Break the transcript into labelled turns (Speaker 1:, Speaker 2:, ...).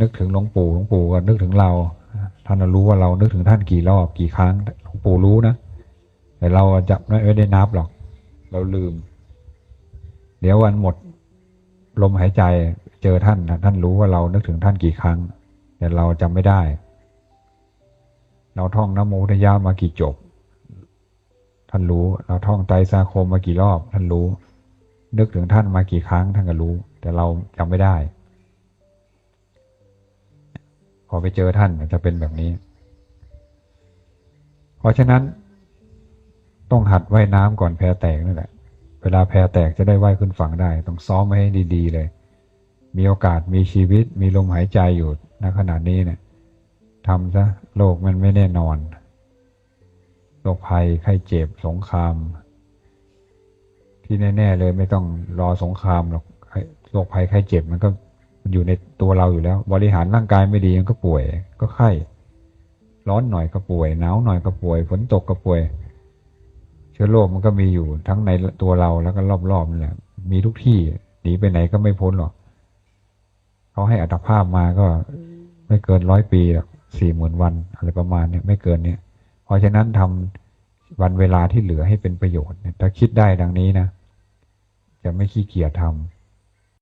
Speaker 1: นึกถึงหลวงปู่หลวงปู่ก็นึกถึงเรา ท่านรู้ว่าเรานึกถึงท่านกี่รอบกี่ครั้งหลวงปู่รู้นะแต่เราจะไม่ได้นับหรอก เราลืม เดี๋ยววันหมด ลมหายใจเจอท่านท่านรู้ว่าเรานึกถึงท่านกี่ครั้ง แต่เราจำไม่ได้ เราท่องนโมทยามากี่จบ ท่านรู้ เราท่องไตรสาคมมากี่รอบ ท่านรู้ นึกถึงท่านมากี่ครั้งท่านก็รู้ แต่เราจำไม่ได้ พอไปเจอท่านจะเป็นแบบนี้ เพราะฉะนั้น ต้องหัดว่ายน้ำก่อนแพแตกนั่นแหละ เวลาแพแตกจะได้ว่ายขึ้นฝั่งได้ ต้องซ้อมไว้ให้ดี ๆ เลย มีโอกาสมีชีวิต มีลมหายใจอยู่ณขณะนี้เนี่ยทำซะโลกมันไม่แน่นอนโรคภัยไข้เจ็บสงคราม ที่แน่ ๆ เลยไม่ต้องรอสงครามหรอกโรคภัยไข้เจ็บมันก็ อยู่ในตัวเราอยู่แล้ว บริหารร่างกายไม่ดีมันก็ป่วย ก็ไข้ ร้อนหน่อยก็ป่วย หนาวหน่อยก็ป่วย ฝนตกก็ป่วย เชื้อโรคมันก็มีอยู่ทั้งในตัวเราแล้วก็รอบๆนี่แหละ มีทุกที่หนีไปไหนก็ไม่พ้นหรอกเขาให้อัตภาพมาก็ไม่เกินร้อยปีหรอกสี่หมื่นวันอะไรประมาณเนี้ยไม่เกินเนี้ยเพราะฉะนั้นทำวันเวลาที่เหลือให้เป็นประโยชน์ถ้าคิดได้ดังนี้นะ จะไม่ขี้เกียจทำ